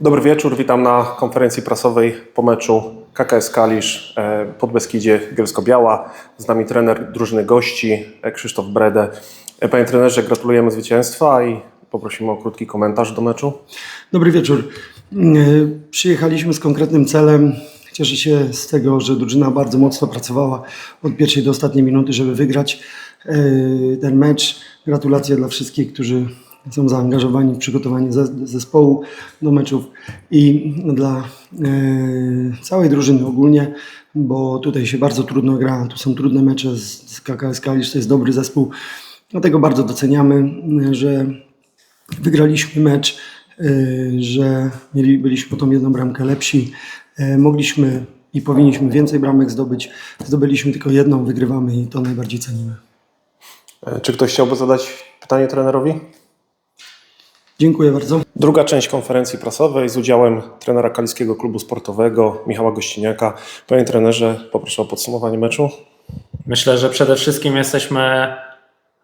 Dobry wieczór, witam na konferencji prasowej po meczu KKS Kalisz e, pod Beskidzie Bielsko-Biała. Z nami trener drużyny gości e, Krzysztof Brede. E, Panie trenerze, gratulujemy zwycięstwa i poprosimy o krótki komentarz do meczu. Dobry wieczór. Yy, Przyjechaliśmy z konkretnym celem. Cieszę się z tego, że drużyna bardzo mocno pracowała od pierwszej do ostatniej minuty, żeby wygrać ten mecz. Gratulacje dla wszystkich, którzy są zaangażowani w przygotowanie ze- zespołu do meczów i dla yy, całej drużyny ogólnie, bo tutaj się bardzo trudno gra. Tu są trudne mecze z, KKS Kalisz, to jest dobry zespół. Dlatego bardzo doceniamy, że wygraliśmy mecz, y, że mieli, byliśmy po tą jedną bramkę lepsi. Y, Mogliśmy i powinniśmy więcej bramek zdobyć. Zdobyliśmy tylko jedną, wygrywamy i to najbardziej cenimy. E, Czy ktoś chciałby zadać pytanie trenerowi? Dziękuję bardzo. Druga część konferencji prasowej z udziałem trenera Kaliskiego Klubu Sportowego Michała Gościniaka. Panie trenerze, poproszę o podsumowanie meczu. Myślę, że przede wszystkim jesteśmy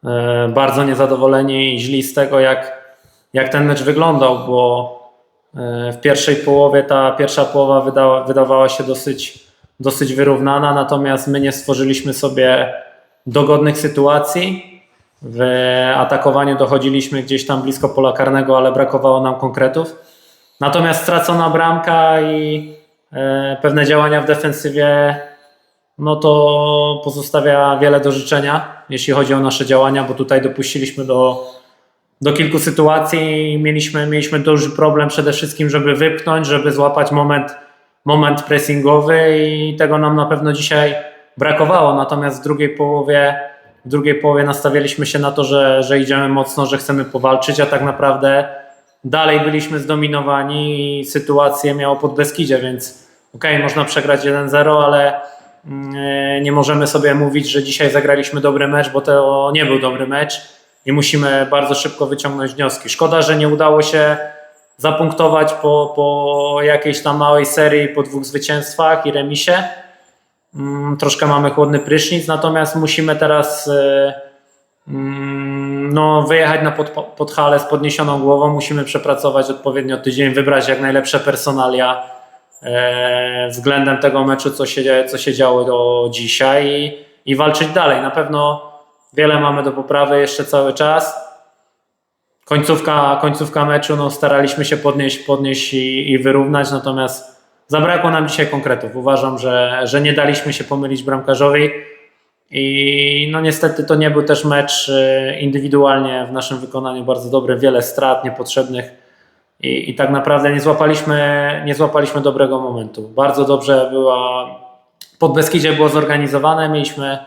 e, bardzo niezadowoleni i źli z tego, jak, jak ten mecz wyglądał, bo e, w pierwszej połowie ta pierwsza połowa wydała, wydawała się dosyć, dosyć wyrównana, natomiast my nie stworzyliśmy sobie dogodnych sytuacji. W atakowaniu dochodziliśmy gdzieś tam blisko pola karnego, ale brakowało nam konkretów. Natomiast stracona bramka i e, pewne działania w defensywie no to pozostawia wiele do życzenia, jeśli chodzi o nasze działania, bo tutaj dopuściliśmy do, do kilku sytuacji i mieliśmy, mieliśmy duży problem przede wszystkim, żeby wypchnąć, żeby złapać moment, moment pressingowy i tego nam na pewno dzisiaj brakowało. Natomiast w drugiej połowie, w drugiej połowie nastawialiśmy się na to, że, że idziemy mocno, że chcemy powalczyć, a tak naprawdę dalej byliśmy zdominowani i sytuację miało pod Beskidzie, więc okej, można przegrać 1-0, ale mm, nie możemy sobie mówić, że dzisiaj zagraliśmy dobry mecz, bo to nie był dobry mecz i musimy bardzo szybko wyciągnąć wnioski. Szkoda, że nie udało się zapunktować po, po jakiejś tam małej serii, po dwóch zwycięstwach i remisie. Mm, Troszkę mamy chłodny prysznic, natomiast musimy teraz e, mm, no, wyjechać na pod, z podniesioną głową. Musimy przepracować odpowiednio tydzień, wybrać jak najlepsze personalia e, względem tego meczu, co się, co się działo do dzisiaj i, i walczyć dalej. Na pewno wiele mamy do poprawy jeszcze cały czas. Końcówka, końcówka meczu, no, staraliśmy się podnieść, podnieść i, i wyrównać, natomiast zabrakło nam dzisiaj konkretów. Uważam, że, że nie daliśmy się pomylić bramkarzowi i no niestety to nie był też mecz e, indywidualnie w naszym wykonaniu bardzo dobry, wiele strat niepotrzebnych i, i tak naprawdę nie złapaliśmy, nie złapaliśmy dobrego momentu. Bardzo dobrze była, pod Beskidzie było zorganizowane, mieliśmy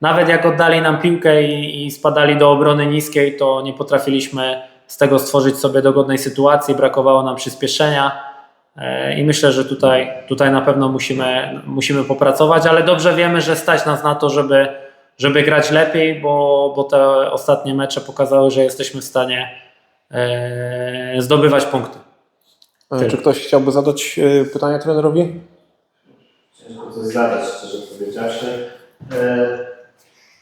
nawet jak oddali nam piłkę i, i spadali do obrony niskiej, to nie potrafiliśmy z tego stworzyć sobie dogodnej sytuacji, brakowało nam przyspieszenia. E, I myślę, że tutaj, tutaj na pewno musimy, musimy popracować, ale dobrze wiemy, że stać nas na to, żeby, żeby grać lepiej, bo, bo te ostatnie mecze pokazały, że jesteśmy w stanie e, zdobywać punkty. E, Czy ktoś chciałby zadać e, pytanie trenerowi? Ciężko coś zadać, szczerze powiedziawszy.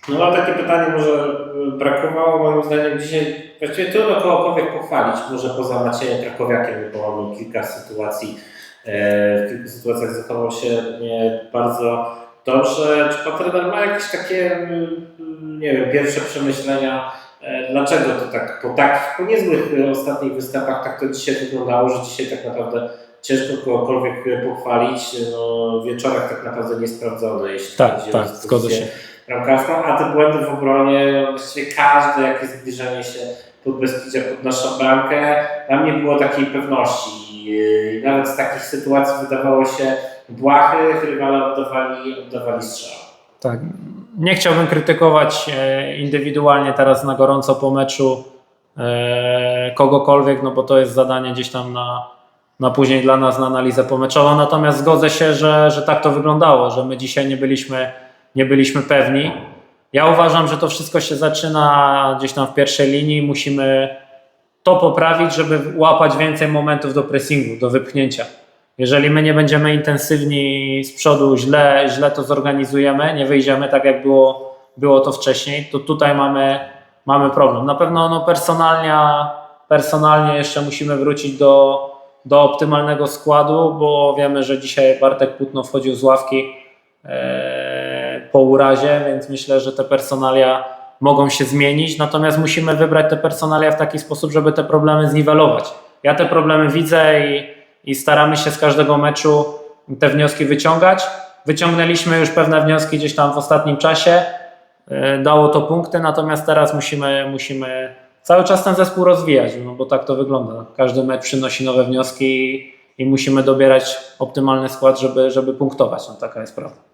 No mam takie pytanie, może e, brakowało moim zdaniem dzisiaj, właściwie trudno kogokolwiek pochwalić, może poza Maciejem Krakowiakiem, bo on kilka sytuacji, e, w kilku sytuacjach zachował się nie bardzo dobrze. Czy pan trener ma jakieś takie, mm, nie wiem, pierwsze przemyślenia, e, dlaczego to tak, po tak, po niezłych e, ostatnich występach tak to dzisiaj wyglądało, że dzisiaj tak naprawdę ciężko kogokolwiek pochwalić, no, wieczorach tak naprawdę niesprawdzone, jeśli Tak, chodzi o tak, dyspozycję zgodzę się. Bramkarską, a te błędy w obronie, właściwie każde jakieś zbliżenie się pod pod naszą bramkę, tam nie było takiej pewności. I nawet z takich sytuacji wydawało się błahych, rywale oddawali, oddawali strzał. Tak. Nie chciałbym krytykować e, indywidualnie teraz na gorąco po meczu e, kogokolwiek, no bo to jest zadanie gdzieś tam na, na później dla nas na analizę pomeczową. Natomiast zgodzę się, że, że tak to wyglądało, że my dzisiaj nie byliśmy, nie byliśmy pewni. Ja uważam, że to wszystko się zaczyna gdzieś tam w pierwszej linii. Musimy to poprawić, żeby łapać więcej momentów do pressingu, do wypchnięcia. Jeżeli my nie będziemy intensywni z przodu, źle, źle to zorganizujemy, nie wyjdziemy tak jak było, było to wcześniej, to tutaj mamy, mamy problem. Na pewno no, personalnie, personalnie jeszcze musimy wrócić do, do optymalnego składu, bo wiemy, że dzisiaj Bartek Putno wchodził z ławki e, po urazie, więc myślę, że te personalia mogą się zmienić, natomiast musimy wybrać te personalia w taki sposób, żeby te problemy zniwelować. Ja te problemy widzę i, i staramy się z każdego meczu te wnioski wyciągać. Wyciągnęliśmy już pewne wnioski gdzieś tam w ostatnim czasie, e, dało to punkty, natomiast teraz musimy, musimy cały czas ten zespół rozwijać, no bo tak to wygląda. Każdy mecz przynosi nowe wnioski i, i musimy dobierać optymalny skład, żeby, żeby punktować. No taka jest prawda.